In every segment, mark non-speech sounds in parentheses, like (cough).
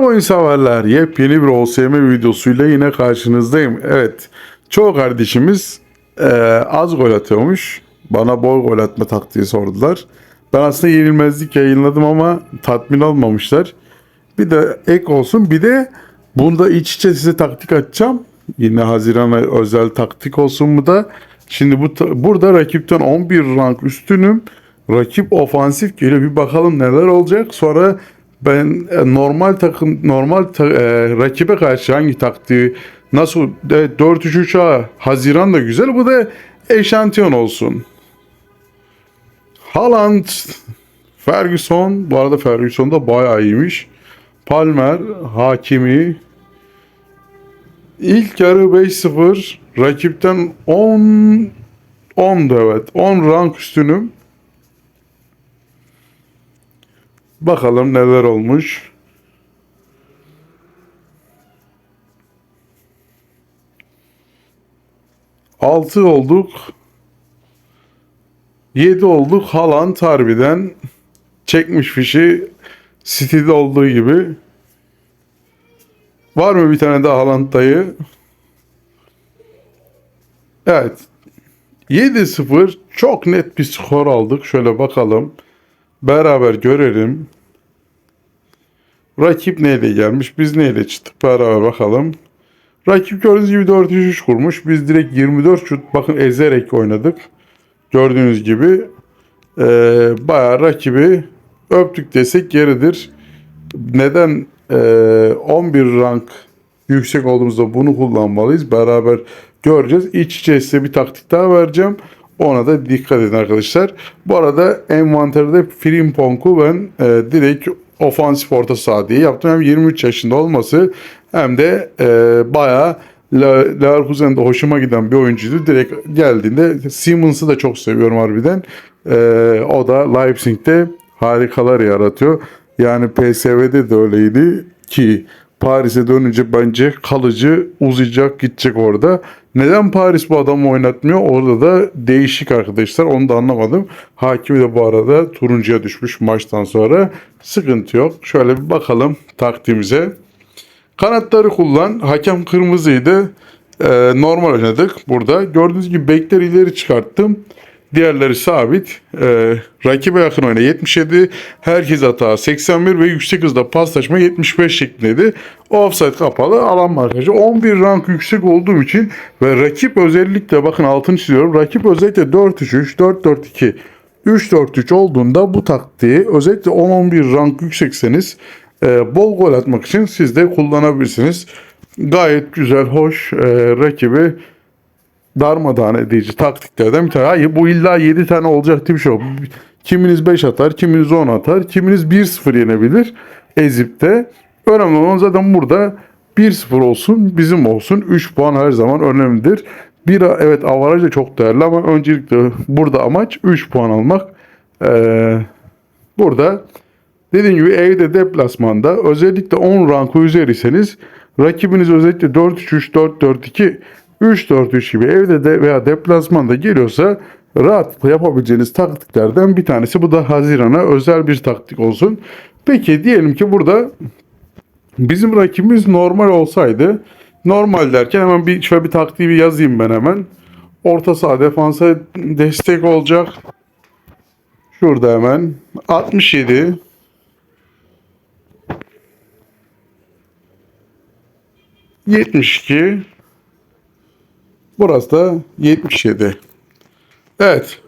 Oyun severler yepyeni bir OSM videosuyla yine karşınızdayım. Evet çoğu kardeşimiz e, az gol atıyormuş. Bana bol gol atma taktiği sordular. Ben aslında yenilmezlik yayınladım ama tatmin olmamışlar. Bir de ek olsun bir de bunda iç içe size taktik atacağım. Yine Haziran'a özel taktik olsun bu da. Şimdi bu burada rakipten 11 rank üstünüm. Rakip ofansif geliyor. Bir bakalım neler olacak. Sonra ben e, normal takım normal ta- e, rakibe karşı hangi taktiği nasıl e, 4-3-3'a Haziran da güzel. Bu da eşantiyon olsun. Haaland, Ferguson. Bu arada Ferguson da bayağı iyiymiş. Palmer, Hakimi. İlk yarı 5-0. Rakipten 10 10 evet. 10 rank üstünüm. Bakalım neler olmuş. Altı olduk. Yedi olduk. Haaland harbiden çekmiş fişi City'de olduğu gibi. Var mı bir tane daha Haaland dayı? Evet. 7-0 çok net bir skor aldık. Şöyle bakalım. Beraber görelim. Rakip neyle gelmiş? Biz neyle çıktık? Beraber bakalım. Rakip gördüğünüz gibi 4-3 kurmuş. Biz direkt 24 şut bakın ezerek oynadık. Gördüğünüz gibi eee bayağı rakibi öptük desek yeridir. Neden eee 11 rank yüksek olduğumuzda bunu kullanmalıyız? Beraber göreceğiz. İç içe size bir taktik daha vereceğim. Ona da dikkat edin arkadaşlar. Bu arada envanterde Frimpong'u ben e, direkt ofansif orta saha diye yaptım. Hem 23 yaşında olması hem de e, bayağı Le- Leverkusen'de hoşuma giden bir oyuncuydu. Direkt geldiğinde Simmons'ı da çok seviyorum harbiden. E, o da Leipzig'te harikalar yaratıyor. Yani PSV'de de öyleydi ki Paris'e dönünce bence kalıcı uzayacak gidecek orada. Neden Paris bu adamı oynatmıyor? Orada da değişik arkadaşlar. Onu da anlamadım. Hakimi de bu arada turuncuya düşmüş maçtan sonra. Sıkıntı yok. Şöyle bir bakalım taktiğimize. Kanatları kullan. Hakem kırmızıydı. Ee, normal oynadık burada. Gördüğünüz gibi bekleri ileri çıkarttım. Diğerleri sabit. Ee, rakibe yakın oyna 77. Herkes hata 81 ve yüksek hızda paslaşma 75 şeklindeydi. Offside kapalı alan markajı. 11 rank yüksek olduğum için ve rakip özellikle bakın altını çiziyorum. Rakip özellikle 4-3-3, 4-4-2, 3-4-3 olduğunda bu taktiği özellikle 10-11 rank yüksekseniz e, bol gol atmak için siz de kullanabilirsiniz. Gayet güzel, hoş e, rakibi darmadağın edici taktiklerden bir tane. Hayır bu illa 7 tane olacak diye bir şey yok. Kiminiz 5 atar, kiminiz 10 atar, kiminiz 1-0 yenebilir ezip de. Önemli olan zaten burada 1-0 olsun, bizim olsun. 3 puan her zaman önemlidir. Bir evet avaraj da çok değerli ama öncelikle burada amaç 3 puan almak. Ee, burada Dediğim gibi evde deplasmanda özellikle 10 rankı üzeriyseniz rakibiniz özellikle 4-3-3, 4-4-2, 3-4-3 gibi evde de veya deplasmanda geliyorsa rahatlıkla yapabileceğiniz taktiklerden bir tanesi. Bu da Haziran'a özel bir taktik olsun. Peki diyelim ki burada bizim rakibimiz normal olsaydı normal derken hemen bir şöyle bir taktiği bir yazayım ben hemen. Orta saha defansa destek olacak. Şurada hemen 67 72 Burası da 77. Evet.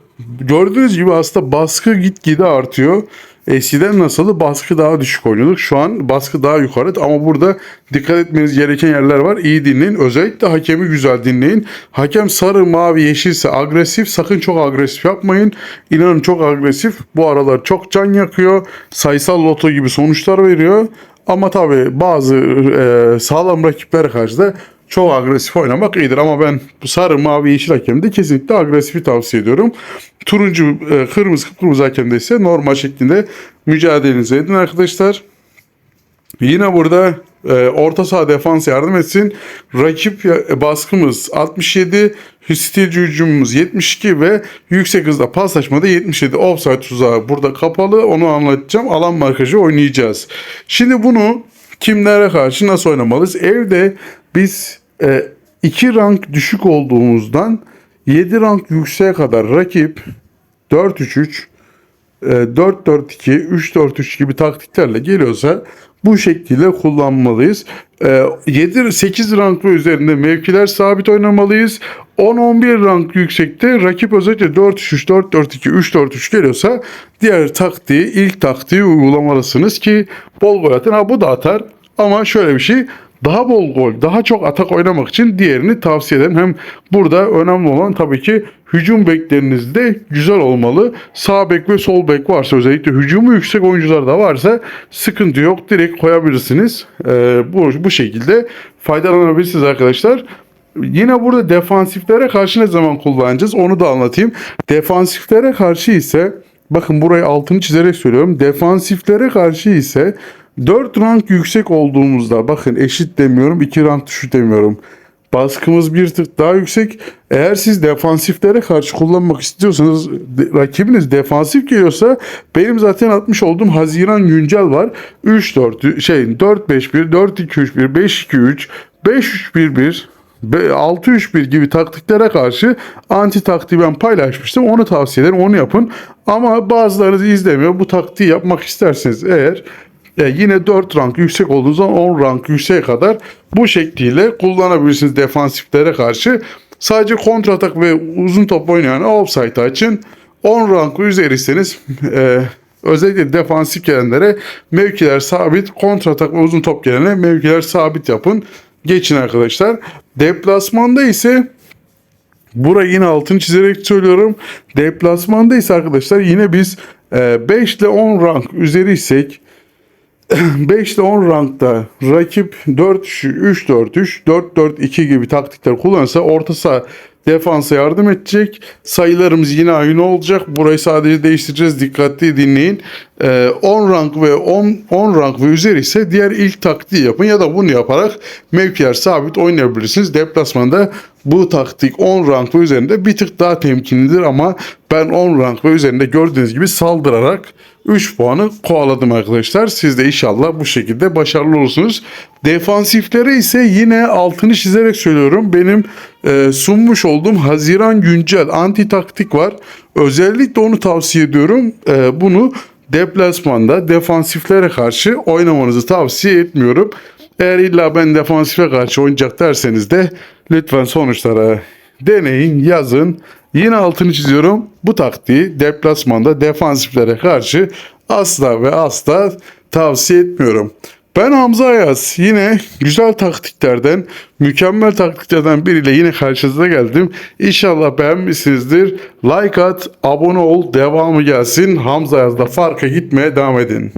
Gördüğünüz gibi aslında baskı gitgide artıyor. Eskiden nasıldı? Baskı daha düşük oynuyorduk. Şu an baskı daha yukarı ama burada dikkat etmeniz gereken yerler var. İyi dinleyin. Özellikle hakemi güzel dinleyin. Hakem sarı, mavi, yeşilse agresif. Sakın çok agresif yapmayın. İnanın çok agresif. Bu aralar çok can yakıyor. Sayısal loto gibi sonuçlar veriyor. Ama tabii bazı e, sağlam rakiplere karşı da çok agresif oynamak iyidir. Ama ben bu sarı, mavi, yeşil hakemde kesinlikle agresifi tavsiye ediyorum. Turuncu, e, kırmızı, kıpkırmızı hakemde ise normal şeklinde mücadelenizi edin arkadaşlar. Yine burada e, orta saha defans yardım etsin. Rakip e, baskımız 67, stilci hücumumuz 72 ve yüksek hızda paslaşmada 77. Offside tuzağı burada kapalı. Onu anlatacağım. Alan markajı oynayacağız. Şimdi bunu kimlere karşı nasıl oynamalıyız? Evde biz e, iki rank düşük olduğumuzdan 7 rank yükseğe kadar rakip 4-3-3 e, 4-4-2, 3-4-3 gibi taktiklerle geliyorsa bu şekilde kullanmalıyız. E, 7-8 rank ve üzerinde mevkiler sabit oynamalıyız. 10-11 rank yüksekte rakip özellikle 4-3-3, 4-4-2, 3-4-3 geliyorsa diğer taktiği, ilk taktiği uygulamalısınız ki bol gol atın. Ha bu da atar ama şöyle bir şey daha bol gol, daha çok atak oynamak için diğerini tavsiye ederim. Hem burada önemli olan tabii ki hücum bekleriniz de güzel olmalı. Sağ bek ve sol bek varsa özellikle hücumu yüksek oyuncular da varsa sıkıntı yok. Direkt koyabilirsiniz. Ee, bu, bu şekilde faydalanabilirsiniz arkadaşlar. Yine burada defansiflere karşı ne zaman kullanacağız onu da anlatayım. Defansiflere karşı ise bakın burayı altını çizerek söylüyorum. Defansiflere karşı ise 4 rank yüksek olduğumuzda bakın eşit demiyorum 2 rank düşük demiyorum. Baskımız bir tık daha yüksek. Eğer siz defansiflere karşı kullanmak istiyorsanız rakibiniz defansif geliyorsa benim zaten atmış olduğum Haziran güncel var. 3-4 şey 4-5-1, 4-2-3-1, 5-2-3, 5-3-1-1 Be- 6-3-1 gibi taktiklere karşı anti taktiği ben paylaşmıştım. Onu tavsiye ederim. Onu yapın. Ama bazılarınız izlemiyor. Bu taktiği yapmak isterseniz eğer e, yine 4 rank yüksek olduğunuzdan 10 rank yükseğe kadar bu şekliyle kullanabilirsiniz defansiflere karşı. Sadece kontratak ve uzun top oynayan offside için 10 rank üzeriyseniz e, özellikle defansif gelenlere mevkiler sabit, kontratak ve uzun top gelene mevkiler sabit yapın. Geçin arkadaşlar. Deplasmanda ise Burayı yine altını çizerek söylüyorum. Deplasmanda ise arkadaşlar yine biz e, 5 ile 10 rank üzeriysek 5 (clears throat) ile 10 rankta rakip 4-3-4-3, 4-4-2 gibi taktikler kullanırsa orta saha defansa yardım edecek. Sayılarımız yine aynı olacak. Burayı sadece değiştireceğiz. Dikkatli dinleyin. Ee, 10 rank ve 10, 10 rank ve üzeri ise diğer ilk taktiği yapın ya da bunu yaparak mevkiler sabit oynayabilirsiniz. Deplasmanda bu taktik 10 rank ve üzerinde bir tık daha temkinlidir ama ben 10 rank ve üzerinde gördüğünüz gibi saldırarak 3 puanı kovaladım arkadaşlar. Siz de inşallah bu şekilde başarılı olursunuz. Defansiflere ise yine altını çizerek söylüyorum. Benim e, sunmuş olduğum Haziran güncel anti taktik var. Özellikle onu tavsiye ediyorum. E, bunu deplasmanda defansiflere karşı oynamanızı tavsiye etmiyorum. Eğer illa ben defansife karşı oynayacak derseniz de lütfen sonuçlara deneyin, yazın. Yine altını çiziyorum. Bu taktiği deplasmanda defansiflere karşı asla ve asla tavsiye etmiyorum. Ben Hamza Ayaz. Yine güzel taktiklerden, mükemmel taktiklerden biriyle yine karşınıza geldim. İnşallah beğenmişsinizdir. Like at, abone ol, devamı gelsin. Hamza Ayaz'da farka gitmeye devam edin.